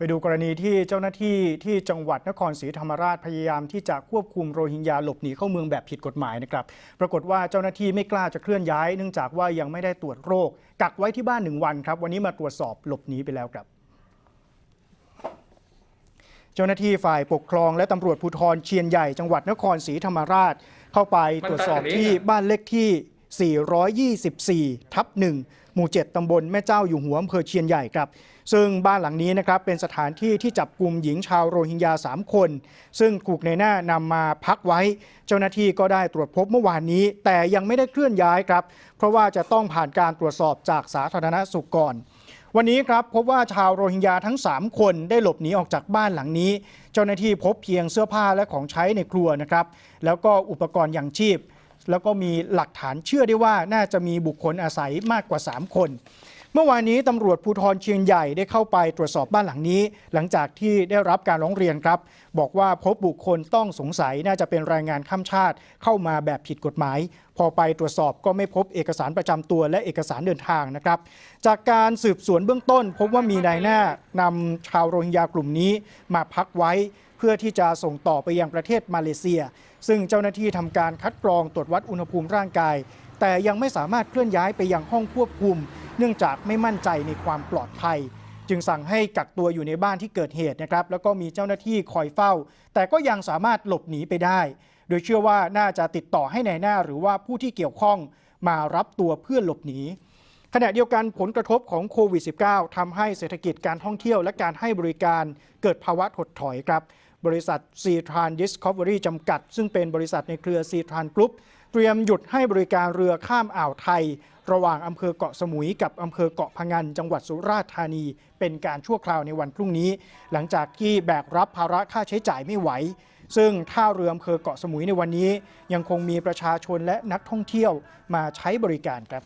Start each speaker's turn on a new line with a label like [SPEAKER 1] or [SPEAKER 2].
[SPEAKER 1] ไปดูกรณีที่เจ้าหน้าที่ที่จังหวัดนครศรีธรรมราชพยายามที่จะควบคุมโรฮิงญาหลบหนีเข้าเมืองแบบผิดกฎหมายนะครับ ปรากฏว่าเจ้าหน้าที่ไม่กล้าจะเคลื่อนย้าย เนื่องจากว่ายังไม่ได้ตรวจโรค กักไว้ที่บ้านหนึ่งวันครับ วันนี้มาตรวจสอบหลบหนีไปแล้วครับเจ้าหน้าที่ฝ่ายปกครองและตำรวจภูธรเชียนใหญ่จังหวัดนครศรีธรรมราช เข้าไปตรวจสอบที่บ้านเลขที่ 424 ทับ1 มู่ 7ตำบลแม่เจ้าอยู่หัวอำเภอเชียนใหญ่ครับ ซึ่งบ้านหลังนี้นะครับเป็นสถานที่ที่จับกลุ่มหญิงชาวโรฮิงญา 3 คน ซึ่งถูกในหน้านำมาพักไว้ เจ้าหน้าที่ก็ได้ตรวจพบเมื่อวานนี้ แต่ยังไม่ได้เคลื่อนย้ายครับ เพราะว่าจะต้องผ่านการตรวจสอบจากสาธารณสุขก่อนวันนี้ครับพบว่าชาวโรฮิงญาทั้ง 3 คนได้หลบหนีออกจากบ้านหลังนี้ เจ้าหน้าที่พบเพียงเสื้อผ้าและของใช้ในครัวนะครับ แล้วก็อุปกรณ์อย่างชีพ แล้วก็มีหลักฐานเชื่อได้ว่าน่าจะมีบุคคลอาศัยมากกว่า 3 คน เมื่อวานนี้ตำรวจภูธรเชียงใหญ่ได้เข้าไปตรวจสอบบ้านหลังนี้ หลังจากที่ได้รับการร้องเรียนครับ บอกว่าพบบุคคลต้องสงสัยน่าจะเป็นแรงงานข้ามชาติ เข้ามาแบบผิดกฎหมาย พอไปตรวจสอบก็ไม่พบเอกสารประจำตัวและเอกสารเดินทางนะครับ จากการสืบสวนเบื้องต้น พบว่ามีนายหน้านำชาวโรฮิงญากลุ่มนี้มาพักไว้ พื่อที่จะส่งต่อไปยังประเทศมาเลเซีย ซึ่งเจ้าหน้าที่ทำการคัดกรองตรวจวัดอุณหภูมิร่างกาย แต่ยังไม่สามารถเคลื่อนย้ายไปยังห้องควบคุม เนื่องจากไม่มั่นใจในความปลอดภัย จึงสั่งให้กักตัวอยู่ในบ้านที่เกิดเหตุนะครับแล้วก็มีเจ้าหน้าที่คอยเฝ้า แต่ก็ยังสามารถหลบหนีไปได้ โดยเชื่อว่าน่าจะติดต่อให้ในายหน้าหรือว่าผู้ที่เกี่ยวข้องมารับตัวเพื่อหลบหนีขณะเดียวกันผลกระทบของโควิด -19 ทำให้เศรษฐกิจการท่องเที่ยวและการให้บริการเกิดภาวะถดถอยครับ บริษัท c t r a n Discovery จำกัด ซึ่งเป็นบริษัทในเครือ c t r a n Group เตรียมหยุดให้บริการเรือข้ามอ่าวไทย ระหว่างอำเภอเกาะสมุยกับอำเภอเกาะพะงันจังหวัดสุราษฎร์ธานี เป็นการชั่วคราวในวันพรุ่งนี้ หลังจากที่แบกรับภาระค่าใช้จ่ายไม่ไหว ซึ่งท่าเรืออำเภอเกาะสมุยในวันนี้ ยังคงมีประชาชนและนักท่องเที่ยวมาใช้บริการครับ